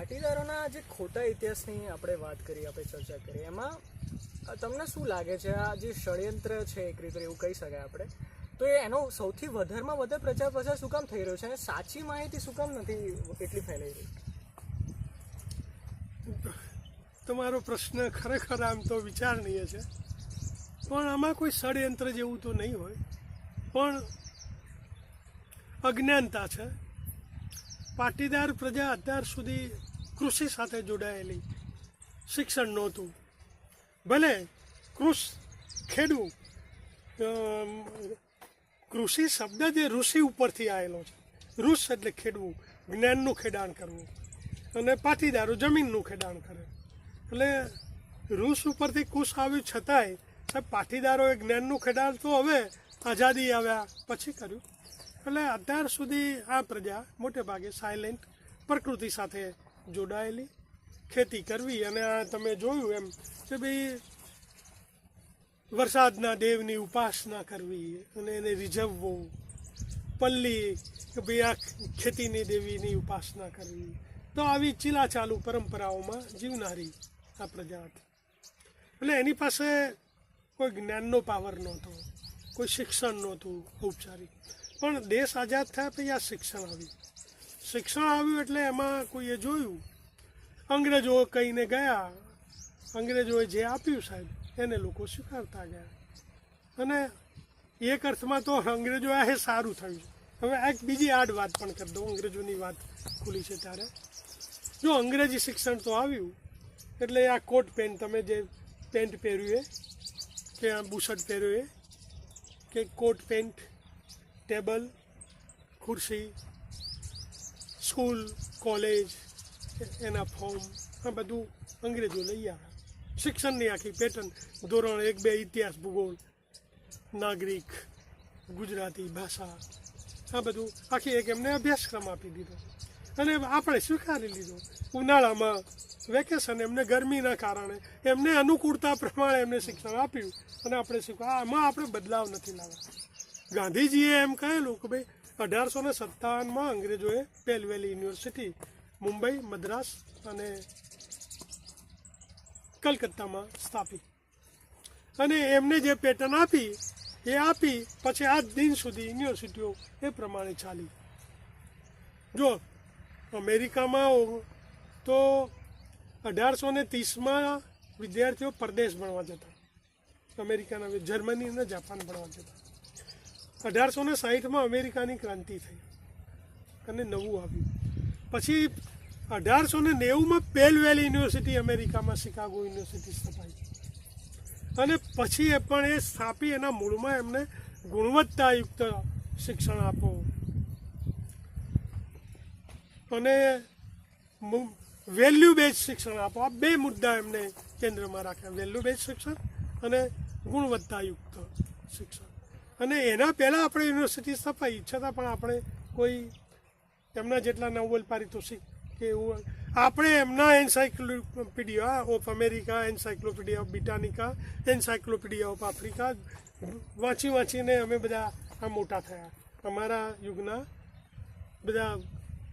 પાટીદારોના જે ખોટા ઇતિહાસની આપણે વાત કરી, આપણે ચર્ચા કરી, એમાં તમને શું લાગે છે? આ જે ષડયંત્ર છે એક રીતે, એવું કહી શકાય આપણે. તો એ એનો સૌથી વધારેમાં વધારે પ્રચાર પ્રસાર શું કામ થઈ રહ્યો છે? અને સાચી માહિતી શું કામ નથી એટલી ફેલાઈ રહી? તમારો પ્રશ્ન ખરેખર આમ તો વિચારણીય છે. પણ આમાં કોઈ ષડયંત્ર જેવું તો નહીં હોય. પણ અજ્ઞાનતા છે. પાટીદાર પ્રજા અત્યાર સુધી કૃષિ સાથે જોડાયેલી. શિક્ષણ નહોતું. ભલે કૃષ ખેડવું કૃષિ શબ્દ જે ઋષિ ઉપરથી આવેલો છે. ઋષ એટલે ખેડવું, જ્ઞાનનું ખેડાણ કરવું અને પાટીદારો જમીનનું ખેડાણ કરે. એટલે ઋષ ઉપરથી કુશ આવ્યું છતાંય સાહેબ, પાટીદારોએ જ્ઞાનનું ખેડાણ તો હવે આઝાદી આવ્યા પછી કર્યું. એટલે અત્યાર સુધી આ પ્રજા મોટે ભાગે સાયલેન્ટ પ્રકૃતિ સાથે જોડાયેલી, ખેતી કરવી અને આ તમે જોયું એમ કે ભાઈ વરસાદના દેવની ઉપાસના કરવી અને એને રીઝવવું, પલ્લી કે ભાઈ આ ખેતીની દેવીની ઉપાસના કરવી. તો આવી ચીલાચાલુ પરંપરાઓમાં જીવનારી આ પ્રજા હતી. એટલે એની પાસે કોઈ જ્ઞાનનો પાવર નહોતો, કોઈ શિક્ષણ નહોતું ઔપચારિક પણ દેશ આઝાદ થયા પછી આ શિક્ષણ આવ્યું. શિક્ષણ આવ્યું એટલે એમાં કોઈએ જોયું, અંગ્રેજો કહીને ગયા, અંગ્રેજોએ જે આપ્યું સાહેબ, એને લોકો સ્વીકારતા ગયા. અને એક અર્થમાં તો અંગ્રેજો આ સારું થયું હવે એક બીજી આડ વાત પણ કરી દઉં, અંગ્રેજોની વાત ખુલી છે ત્યારે. જો અંગ્રેજી શિક્ષણ તો આવ્યું, એટલે આ કોટ પેન્ટ તમે જે પેન્ટ પહેર્યું એ, કે આ બુશર્ટ પહેર્યું એ, કે કોટ પેન્ટ ટેબલ, ખુરશી, સ્કૂલ, કોલેજ, એના ફોર્મ, આ બધું અંગ્રેજો લઈ આવ્યા. શિક્ષણની આખી પેટર્ન, ધોરણ એક, બે, ઇતિહાસ, ભૂગોળ, નાગરિક, ગુજરાતી ભાષા, આ બધું આખી એક એમને અભ્યાસક્રમ આપી દીધો. અને આપણે સ્વીકારી લીધો. ઉનાળામાં વેકેશન એમને ગરમીના કારણે, એમને અનુકૂળતા પ્રમાણે એમને શિક્ષણ આપ્યું. અને આપણે સ્વીકાર આમાં આપણે બદલાવ નથી લાવવા. ગાંધીજીએ એમ કહેલું કે ભાઈ, અઢારસો ને સત્તાવનમાં અંગ્રેજોએ પેલવેલી યુનિવર્સિટી, મુંબઈ, મદ્રાસ અને કલકત્તામાં સ્થાપી. અને એમને જે પેટર્ન આપી, એ આપી, પછી આજ દિન સુધી યુનિવર્સિટીઓ એ પ્રમાણે ચાલી. જો, અમેરિકામાં ઓ- તો અઢારસો ને ત્રીસમાં વિદ્યાર્થીઓ પરદેશ ભણવા જતા. અમેરિકાના, જર્મની અને જાપાન ભણવા જતા. અઢારસો ને સાહીઠમાં અમેરિકાની ક્રાંતિ થઈ અને નવું આવ્યું. પછી અઢારસો ને નેવુંમાં પેલ વેલી યુનિવર્સિટી અમેરિકામાં, શિકાગો યુનિવર્સિટી સ્થપાઈ. અને પછી એ પણ એ સ્થાપી, એના મૂળમાં એમને ગુણવત્તાયુક્ત શિક્ષણ આપો. અને વેલ્યુ બેઝ શિક્ષણ આપો. આ બે મુદ્દા એમને કેન્દ્રમાં રાખ્યા. વેલ્યુ બેઝ શિક્ષણ અને ગુણવત્તાયુક્ત શિક્ષણ. અને એના પહેલાં આપણે યુનિવર્સિટી સ્થપાઈ, છતાં પણ આપણે કોઈ એમના જેટલા નોબેલ પારિતોષિક કે એવું આપણે એમના encyclopedia of America, encyclopedia of Britannica, encyclopedia of Africa વાંચી વાંચીને અમે બધા આ મોટા થયા. અમારા યુગના બધા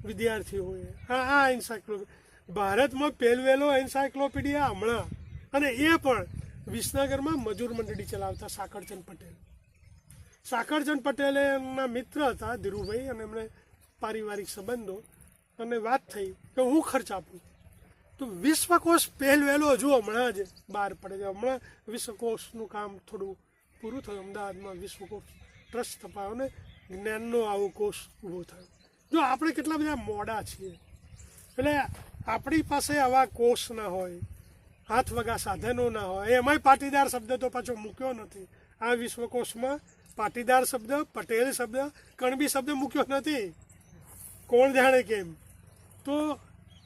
વિદ્યાર્થીઓએ આ આ એન્સાયક્લો, ભારતમાં પહેલવેલો એન્સાયક્લોપીડિયા હમણાં. અને એ પણ વિસનગરમાં મજૂર મંડળી ચલાવતા સાકરચંદ પટેલ. સાકરચંદ પટેલે એમના મિત્ર હતા, ધીરુભાઈ અને એમણે પારિવારિક સંબંધો. અને વાત થઈ કે હું ખર્ચ આપું. તો વિશ્વકોશ પહેલવેલો હજુ હમણાં જ બહાર પડે છે. હમણાં વિશ્વકોશનું કામ થોડું પૂરું થયું. અમદાવાદમાં વિશ્વકોશ ટ્રસ્ટ સ્થપાયો ને જ્ઞાનનો આવો કોષ ઊભો થયો. જો આપણે કેટલા બધા મોડા છીએ. એટલે આપણી પાસે આવા કોષ ના હોય, હાથ વગા સાધનો ના હોય. એમાંય પાટીદાર શબ્દ તો પાછો મૂક્યો નથી. આ વિશ્વકોશમાં પાટીદાર શબ્દ, પટેલ શબ્દ, કણબી શબ્દ મૂક્યો નથી. કોણ જાણે કેમ? તો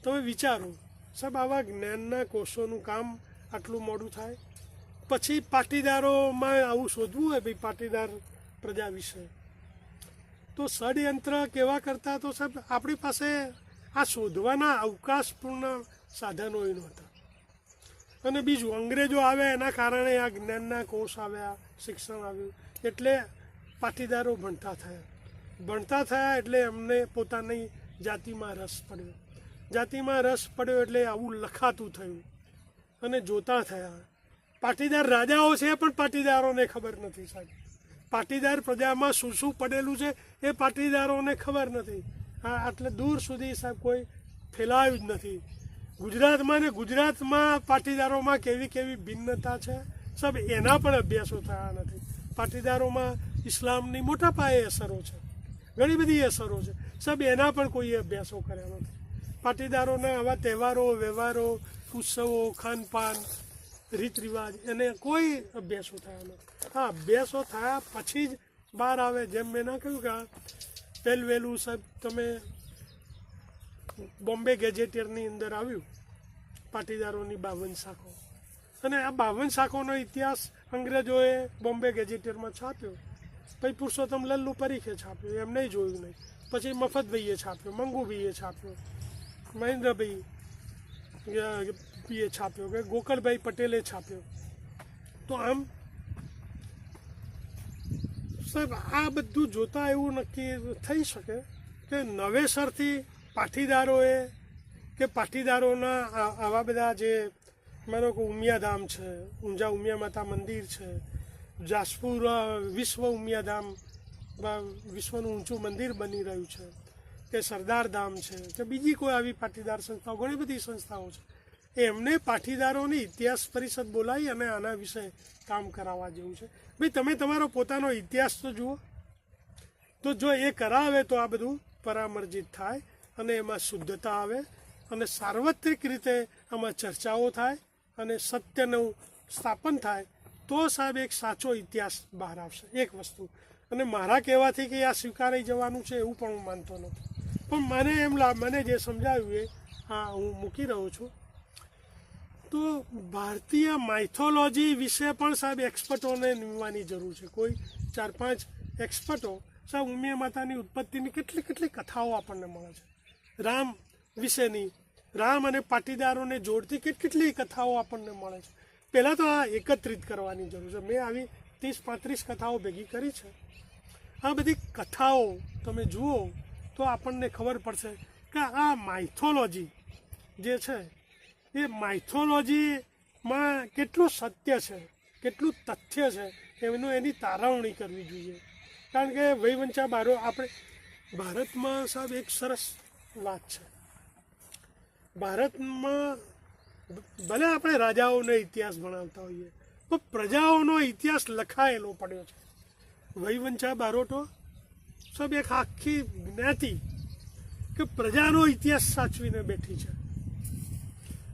તમે વિચારો, સાહેબ, આવા જ્ઞાનના કોષોનું કામ આટલું મોડું થાય? પછી પાટીદારોમાં આવું શોધવું હોય ભાઈ પાટીદાર પ્રજા વિશે? તો ષડયંત્ર કેવા કરતા? તો સાહેબ, આપણી પાસે આ શોધવાના અવકાશપૂર્ણ સાધનો એ નહોતા અને બીજું, અંગ્રેજો આવ્યા એના કારણે આ જ્ઞાનના કોષ આવ્યા. શિક્ષણ આવ્યું. એટલે પાટીદારો ભણતા થયા. ભણતા થયા એટલે એમને પોતાની જાતિમાં રસ પડ્યો. જાતિમાં રસ પડ્યો એટલે આવું લખાતું થયું. અને જોતા થયા. પાટીદાર રાજાઓ છે, પણ પાટીદારોને ખબર નથી સાહેબ. પાટીદાર પ્રજામાં શું શું પડેલું છે એ પાટીદારોને ખબર નથી. આ આટલે દૂર સુધી સાહેબ કોઈ ફેલાયું જ નથી. ગુજરાતમાં ને ગુજરાતમાં પાટીદારોમાં કેવી કેવી ભિન્નતા છે? સબ એના પણ અભ્યાસો થયા નથી. પાટીદારોમાં ઇસ્લામની મોટા પાયે અસરો છે. ઘણી બધી અસરો છે. સબ એના પણ કોઈ અભ્યાસો કર્યા નથી. પાટીદારોના આવા તહેવારો, વ્યવહારો, ઉત્સવો, ખાનપાન રીત રિવાજ એને કોઈ અભ્યાસો થયા નથી. હા, અભ્યાસો થયા પછી જ બહાર આવે, જેમ મેં ના કહ્યું કે પહેલું વહેલું સાહેબ, તમે બોમ્બે ગેજેટિયરની અંદર આવ્યું, પાટીદારોની બાવન શાખો. અને આ બાવન શાખોનો ઇતિહાસ અંગ્રેજોએ બોમ્બે ગેજેટિયરમાં છાપ્યો. પછી પુરુષોત્તમ લલ્લુ પરીખે છાપ્યો. એમ નહીં જોયું નહીં. પછી મફતભાઈએ છાપ્યો, મંગુભાઈએ છાપ્યો, મહેન્દ્રભાઈ એ છાપ્યો, કે ગોકળભાઈ પટેલે છાપ્યો. તો આમ, સાહેબ, આ બધું જોતા એવું નક્કી થઈ શકે કે નવેસરથી પાટીદારોએ, કે પાટીદારોના આવા બધા જે માનો કે ઉમિયાધામ છે. ઊંઝા ઉમિયા માતા મંદિર છે. જાસપુર વિશ્વ ઉમિયાધામ વિશ્વનું ઊંચું મંદિર બની રહ્યું છે. કે સરદાર ધામ છે, કે બીજી કોઈ આવી પાટીદાર સંસ્થાઓ, ઘણી બધી સંસ્થાઓ છે. એમને પાટીદારોની ઇતિહાસ પરિષદ બોલાવી અને આના વિશે કામ કરાવવા જેવું છે. ભાઈ, તમે તમારો પોતાનો ઇતિહાસ તો જુઓ. તો જો એ કરાવે તો આ બધું પરામર્જિત થાય અને એમાં શુદ્ધતા આવે અને સાર્વત્રિક રીતે આમાં ચર્ચાઓ થાય. અને સત્યનું સ્થાપન થાય, તો સાહેબ એક સાચો ઇતિહાસ બહાર આવશે. એક વસ્તુ. અને મારા કહેવાથી કે આ સ્વીકારાઈ જવાનું છે એવું પણ હું માનતો નથી. પણ મને એમ મને જે સમજાવ્યું એ, હા, હું મૂકી રહ્યો છું. તો ભારતીય માઇથોલોજી વિશે પણ સાહેબ એક્સપર્ટોને નિમવાની જરૂર છે. કોઈ ચાર પાંચ એક્સપર્ટો સાહેબ ઉમિયા માતાની ઉત્પત્તિની કેટલી કેટલી કથાઓ આપણને મળે છે. રામ વિશેની રામ અને પાટીદારોને જોડતી કેટલી કથાઓ આપણને મળે છે? પહેલાં તો આ એકત્રિત કરવાની જરૂર છે. મેં આવી ત્રીસ પાંત્રીસ કથાઓ ભેગી કરી છે. આ બધી કથાઓ તમે જુઓ તો આપણને ખબર પડશે કે આ માઇથોલોજી જે છે, એ માઇથોલોજીમાં કેટલું સત્ય છે, કેટલું તથ્ય છે એમનું એની તારવણી કરવી જોઈએ. કારણ કે વૈવંચા બારો આપણે ભારતમાં સાહેબ એક સરસ વાત છે. ભારતમાં ભલે આપણે રાજાઓનો ઇતિહાસ ભણાવતા હોઈએ, પણ પ્રજાઓનો ઇતિહાસ લખાયેલો પડ્યો છે. વૈવંચા બારોટો સબ એક આખી જ્ઞાતિ કે પ્રજાનો ઇતિહાસ સાચવીને બેઠી છે.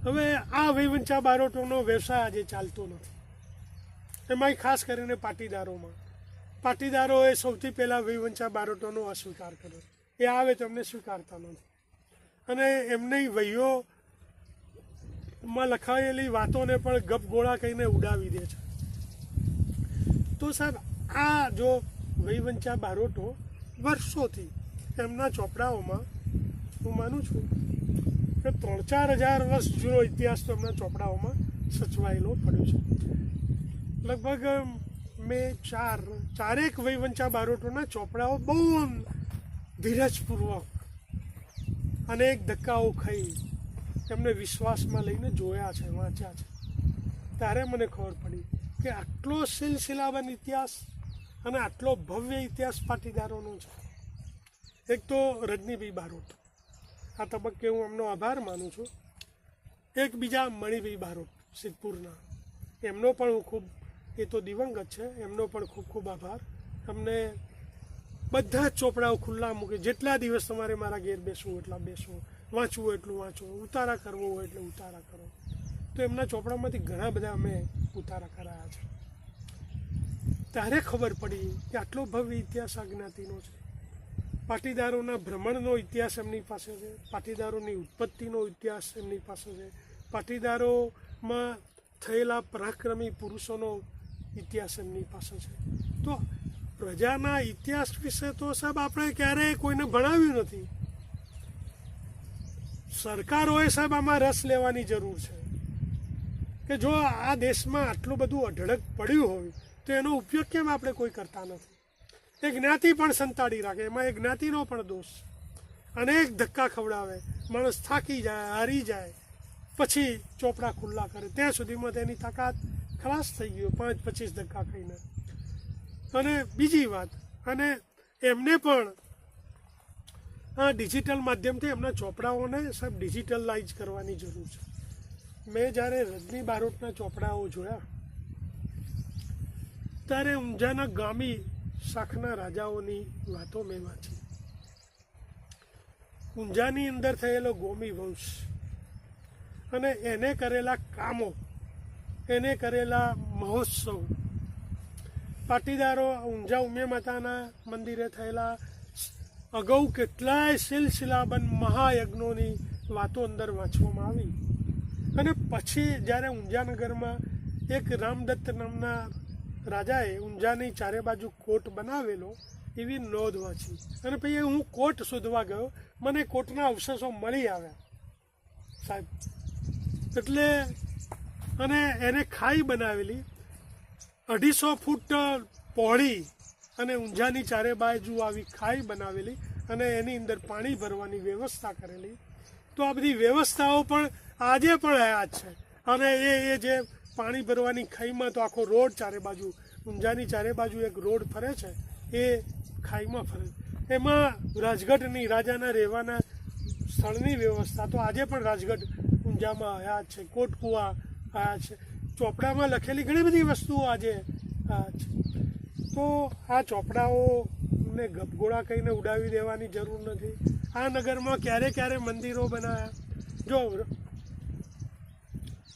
હવે આ વૈવંચા બારોટોનો વ્યવસાય આજે ચાલતો નથી. એમાંય ખાસ કરીને પાટીદારોમાં. પાટીદારોએ સૌથી પહેલાં વૈવંચા બારોટોનો અસ્વીકાર કર્યો. એ આવે તો એમને સ્વીકારતા નથી. અને એમની વહીઓમાં લખાયેલી વાતોને પણ ગપગોળા કહીને ઉડાવી દે છે. તો સાહેબ, આ જો વૈવંચા બારોટો વર્ષોથી એમના ચોપડાઓમાં હું માનું છું કે ત્રણ ચાર હજાર વર્ષ જૂનો ઇતિહાસ તો એમના ચોપડાઓમાં સચવાયેલો પડ્યો છે. લગભગ મેં ચાર, ચારેક વૈવંચા બારોટોના ચોપડાઓ બહુ ધીરજપૂર્વક અનેક ધક્કાઓ ખાઈ એમને વિશ્વાસમાં લઈને જોયા છે, વાંચ્યા છે. ત્યારે મને ખબર પડી કે આટલો સિલસિલાબંધ ઇતિહાસ અને આટલો ભવ્ય ઇતિહાસ પાટીદારોનો છે. એક તો રજનીભાઈ બારોટ. આ તબક્કે હું એમનો આભાર માનું છું. એક બીજા મણિભાઈ બારોટ, સિદ્ધપુરના. એમનો પણ હું ખૂબ, એ તો દિવંગત છે, એમનો પણ ખૂબ ખૂબ આભાર. અમને બધા જ ચોપડાઓ ખુલ્લા મૂકે. જેટલા દિવસ તમારે મારા ઘેર બેસવું એટલા બેસો વાંચવું એટલું વાંચો ઉતારા કરવો હોય એટલે ઉતારા કરો. તો એમના ચોપડામાંથી ઘણા બધા અમે ઉતારા કરાયા છે. ત્યારે ખબર પડી કે આટલો ભવ્ય ઇતિહાસ આ જ્ઞાતિનો છે. પાટીદારોના ભ્રમણનો ઇતિહાસ એમની પાસે છે. પાટીદારોની ઉત્પત્તિનો ઇતિહાસ એમની પાસે છે. પાટીદારોમાં થયેલા પરાક્રમી પુરુષોનો ઇતિહાસ એમની પાસે છે. તો પ્રજાના ઇતિહાસ વિશે તો સાહેબ આપણે ક્યારેય કોઈને ભણાવ્યું નથી. સરકારોએ સાહેબ આમાં રસ લેવાની જરૂર છે. કે જો આ દેશમાં આટલું બધું અઢળક પડ્યું હોય, તો એનો ઉપયોગ કેમ આપણે કોઈ કરતા નથી? એ જ્ઞાતિ પણ સંતાડી રાખે, એમાં એ જ્ઞાતિનો પણ દોષ. અનેક ધક્કા ખવડાવે, માણસ થાકી જાય, હારી જાય, પછી ચોપડા ખુલ્લા કરે, ત્યાં સુધીમાં તેની તાકાત ખલાસ થઈ ગયો પાંચ પચીસ ધક્કા ખાઈને. અને બીજી વાત, અને એમને પણ આ ડિજિટલ માધ્યમથી એમના ચોપડાઓને સાહેબ ડિજિટલાઇઝ કરવાની જરૂર છે. મેં જ્યારે રજની બારોટના ચોપડાઓ જોયા, ત્યારે ઊંઝાના ગામી શાખના રાજાઓની વાતો મેં વાંચી. ઊંઝાની અંદર થયેલો ગોમી વંશ અને એને કરેલા કામો, એને કરેલા મહોત્સવ પાટીદારો ઊંઝા ઉમિયા માતાના મંદિરે થયેલા અગાઉ કેટલાય સિલસિલાબંધ મહાયજ્ઞોની વાતો અંદર વાંચવામાં આવી. અને પછી જ્યારે ઊંઝાનગરમાં એક રામદત્ત નામના રાજાએ ઊંઝાની ચારે બાજુ કોટ બનાવેલો, એવી નોંધ વાંચી. અને પછી હું કોટ શોધવા ગયો, મને કોટના અવશેષો મળી આવ્યા, સાહેબ. એટલે અને એને ખાઈ બનાવેલી અઢીસો ફૂટ પહોળી અને ઊંઝાની ચારે બાજુ આવી ખાઈ બનાવેલી અને એની અંદર પાણી ભરવાની વ્યવસ્થા કરેલી. તો આ બધી વ્યવસ્થાઓ પણ આજે પણ હયાત છે. અને એ એ જે પાણી ભરવાની ખાઈમાં તો આખો રોડ ચારે બાજુ, ઊંઝાની ચારે બાજુ એક રોડ ફરે છે, એ ખાઈમાં ફરે. એમાં રાજગઢની રાજાના રહેવાના સ્થળની વ્યવસ્થા તો આજે પણ રાજગઢ ઊંઝામાં હયાત છે, કોટકુવા હયાત છે. ચોપડામાં લખેલી ઘણી બધી વસ્તુઓ આજે તો આ ચોપડાઓને ગપગોળા કહીને ઉડાવી દેવાની જરૂર નથી. આ નગરમાં ક્યારે ક્યારે મંદિરો બનાવ્યા જો,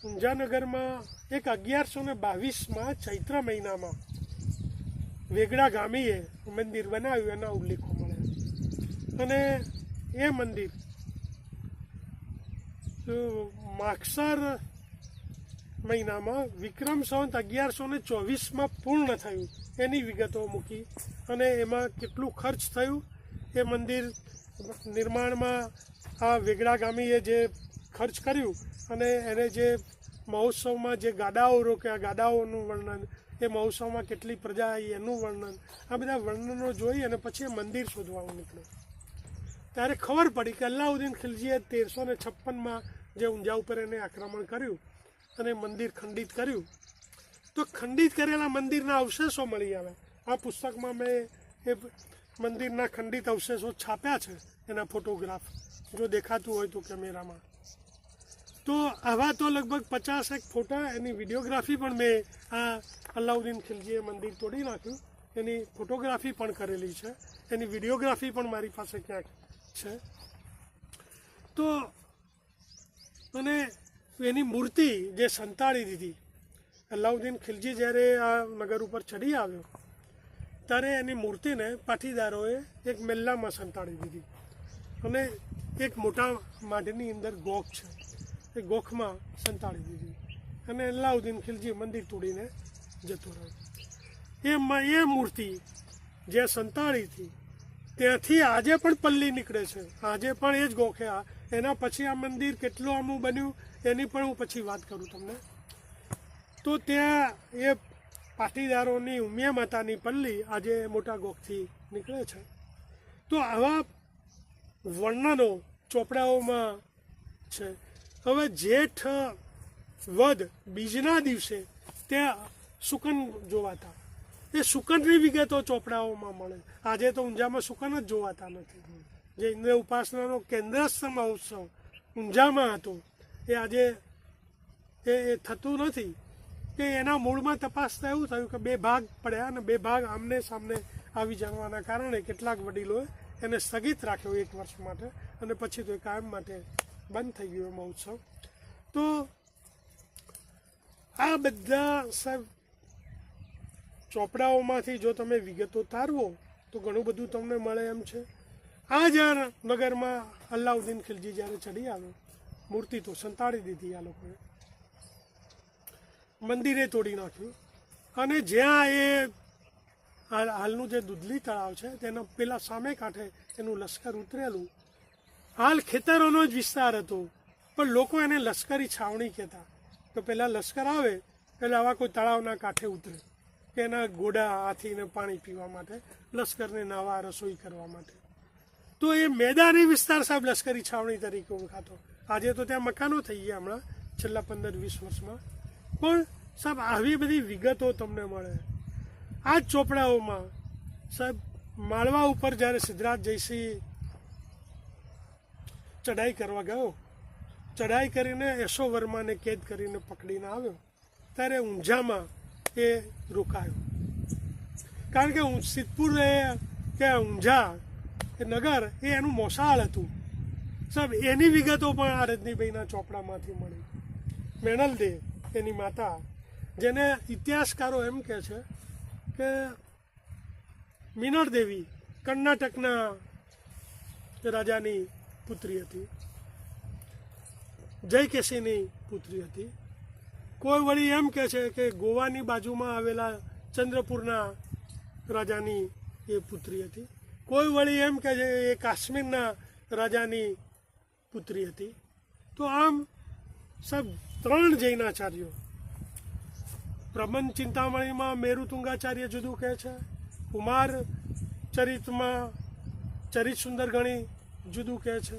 ઊંઝાનગરમાં એક અગિયારસો ને બાવીસમાં ચૈત્ર મહિનામાં વેગડા ગામીએ મંદિર બનાવ્યું, એના ઉલ્લેખો મળે અને એ મંદિર માગસર મહિનામાં વિક્રમ સંવંત અગિયારસો ને ચોવીસમાં પૂર્ણ થયું. એની વિગતો મૂકી અને એમાં કેટલું ખર્ચ થયું એ મંદિર નિર્માણમાં આ વેગડા ગામીએ જે ખર્ચ કર્યું અને એને જે મહોત્સવમાં જે ગાડાઓ રોક્યા ગાડાઓનું વર્ણન, એ મહોત્સવમાં કેટલી પ્રજા આવી એનું વર્ણન, આ બધા વર્ણનો જોઈ અને પછી મંદિર શોધવાનું નીકળ્યું. ત્યારે ખબર પડી કે અલ્લાઉદ્દીન ખિલજીએ તેરસો ને છપ્પનમાં જે ઊંઝા ઉપર એને આક્રમણ કર્યું અને મંદિર ખંડિત કર્યું. તો ખંડિત કરેલા મંદિરના અવશેષો મળી આવે. આ પુસ્તકમાં મેં એ મંદિરના ખંડિત અવશેષો છાપ્યા છે, એના ફોટોગ્રાફ. જો દેખાતું હોય તો કેમેરામાં. તો આવા તો લગભગ પચાસ એક ફોટા એની વિડીયોગ્રાફી પણ મેં આ અલાઉદ્દીન ખિલજીએ મંદિર તોડી નાખ્યું. એની ફોટોગ્રાફી પણ કરેલી છે. એની વિડીયોગ્રાફી પણ મારી પાસે ક્યાંક છે. તો અને એની મૂર્તિ જે સંતાડી દીધી. અલાઉદ્દીન ખિલજી જ્યારે આ નગર ઉપર ચડી આવ્યો, ત્યારે એની મૂર્તિને પાટીદારોએ એક મેલ્લામાં સંતાડી દીધી. અને એક મોટા માઢની અંદર ગોખ છે, એ ગોખમાં સંતાડી દીધી. અને અલાઉદ્દીન ખિલજી મંદિર તોડીને જતો રહ્યો. એ એ મૂર્તિ જે સંતાડી હતી, ત્યાંથી આજે પણ પલ્લી નીકળે છે. આજે પણ એ જ ગોખે એના પછી આ મંદિર કેટલું આમું બન્યું? એની પણ હું પછી વાત કરું તમને. તો ત્યાં એ પાટીદારોની ઉમિયા માતાની પલ્લી આજે મોટા ગોખથી નીકળે છે. તો આવા વર્ણનો ચોપડાઓમાં છે. હવે જેઠ વદ બીજના દિવસે ત્યાં સુકન જોવાતા. એ સુકનની વિગતો ચોપડાઓમાં મળે. આજે તો ઊંઝામાં સુકન જ જોવાતા નથી. જે ઇન્દ્ર ઉપાસનાનો કેન્દ્રસ્થ મહોત્સવ ઊંઝામાં હતો. એ આજે એ એ થતું નથી, કે એના મૂળમાં તપાસતા એવું થયું કે બે ભાગ પડ્યા અને બે ભાગ આમને સામને આવી જવાના કારણે કેટલાક વડીલોએ એને સ્થગિત રાખ્યો એક વર્ષ માટે અને પછી તો એ કાયમ માટે બંધ થઈ ગયો મહોત્સવ તો આ બધા સાહેબ ચોપડાઓમાંથી જો તમે વિગતો તારવો, તો ઘણું બધું તમને મળે એમ છે. આ જ્યાં નગરમાં અલ્લાઉદ્દીન ખિલજી જ્યારે ચડી આવ્યો મૂર્તિ તો સંતાડી દીધી આ લોકોએ. મંદિરે તોડી નાખ્યું. અને જ્યાં એ હાલનું જે દૂધલી તળાવ છે, તેના પેલા સામે કાંઠે એનું લશ્કર ઉતરેલું. હાલ ખેતરોનો જ વિસ્તાર હતો, પણ લોકો એને લશ્કરી છાવણી કહેતા. તો પેલા લશ્કર આવે એટલે આવા કોઈ તળાવના કાંઠે ઉતરે, કે એના ગોડા હાથીને પાણી પીવા માટે, લશ્કરને નાવા રસોઈ કરવા માટે. તો એ મેદાની વિસ્તાર સાહેબ લશ્કરી છાવણી તરીકે ઓળખાતો. આજે તો ત્યાં મકાનો થઈ ગયા હમણાં, છેલ્લા પંદર વીસ વર્ષમાં. પણ સાહેબ, આવી બધી વિગતો તમને મળે. આ જ ચોપડાઓમાં, સાહેબ, માળવા ઉપર જ્યારે સિદ્ધરાજ જયસિંહ ચડાઈ કરવા ગયો ચડાઈ કરીને યશો વર્માને કેદ કરીને પકડીને આવ્યો, ત્યારે ઊંઝામાં એ રોકાયો. કારણ કે સિદ્ધપુર કે ઊંઝા નગર, એ એનું મોસાળ હતું. સાહેબ, એની વિગતો પણ આ રજનીભાઈના ચોપડામાંથી મળી. મેનલ દે એની માતા, જેને ઇતિહાસકારો એમ કહે છે કે મિનળ દેવી કર્ણાટકના રાજાની પુત્રી હતી. જયકેશીની પુત્રી હતી. કોઈ વળી એમ કહે છે કે ગોવાની બાજુમાં આવેલા ચંદ્રપુરના રાજાની એ પુત્રી હતી. કોઈ વળી એમ કહે છે એ કાશ્મીરના રાજાની પુત્રી હતી. તો આમ સાહેબ ત્રણ જૈનાચાર્યો. પ્રબંધ ચિંતામણીમાં મેરુતુંગાચાર્ય જુદું કહે છે. કુમાર ચરિતમાં ચરિત સુંદર ગણી જુદું કહે છે.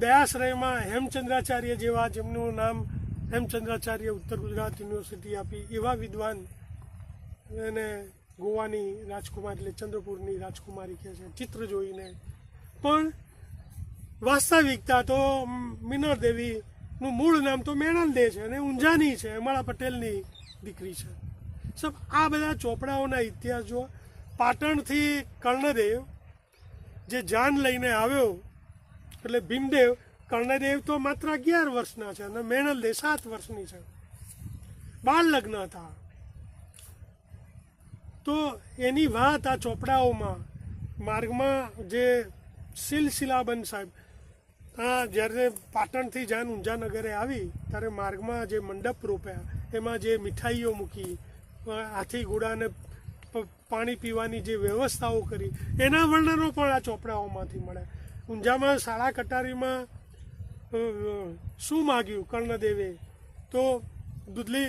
દયાશ્રયમાં હેમચંદ્રાચાર્ય જેવા જેમનું નામ હેમચંદ્રાચાર્ય ઉત્તર ગુજરાત યુનિવર્સિટી આપી એવા વિદ્વાન એને ગોવાની રાજકુમારી એટલે ચંદ્રપુરની રાજકુમારી કહે છે. ચિત્ર જોઈને પણ વાસ્તવિકતા તો મિનર દેવીનું મૂળ નામ તો મેણલ છે અને ઊંઝાની છે, અમારા પટેલની દીકરી છે. સબ, આ બધા ચોપડાઓના ઇતિહાસ જો પાટણથી કર્ણદેવ જે જાન લઈને આવ્યો, એટલે ભીમદેવ, કર્ણદેવ તો માત્ર અગિયાર વર્ષના છે અને મેણલ દે સાત વર્ષની છે. બાળ લગ્ન હતા. તો એની વાત આ ચોપડાઓમાં, માર્ગમાં જે સિલસિલાબંધ સાહેબ આ જ્યારે પાટણથી જાન ઊંઝાનગરે આવી, ત્યારે માર્ગમાં જે મંડપ રોપ્યા, એમાં જે મીઠાઈઓ મૂકી હાથી ઘોડાને પાણી પીવાની જે વ્યવસ્થાઓ કરી, એના વર્ણનો પણ આ ચોપડાઓમાંથી મળે. ઊંઝામાં શાળા કટારીમાં શું માગ્યું કર્ણદેવે? તો દુધલી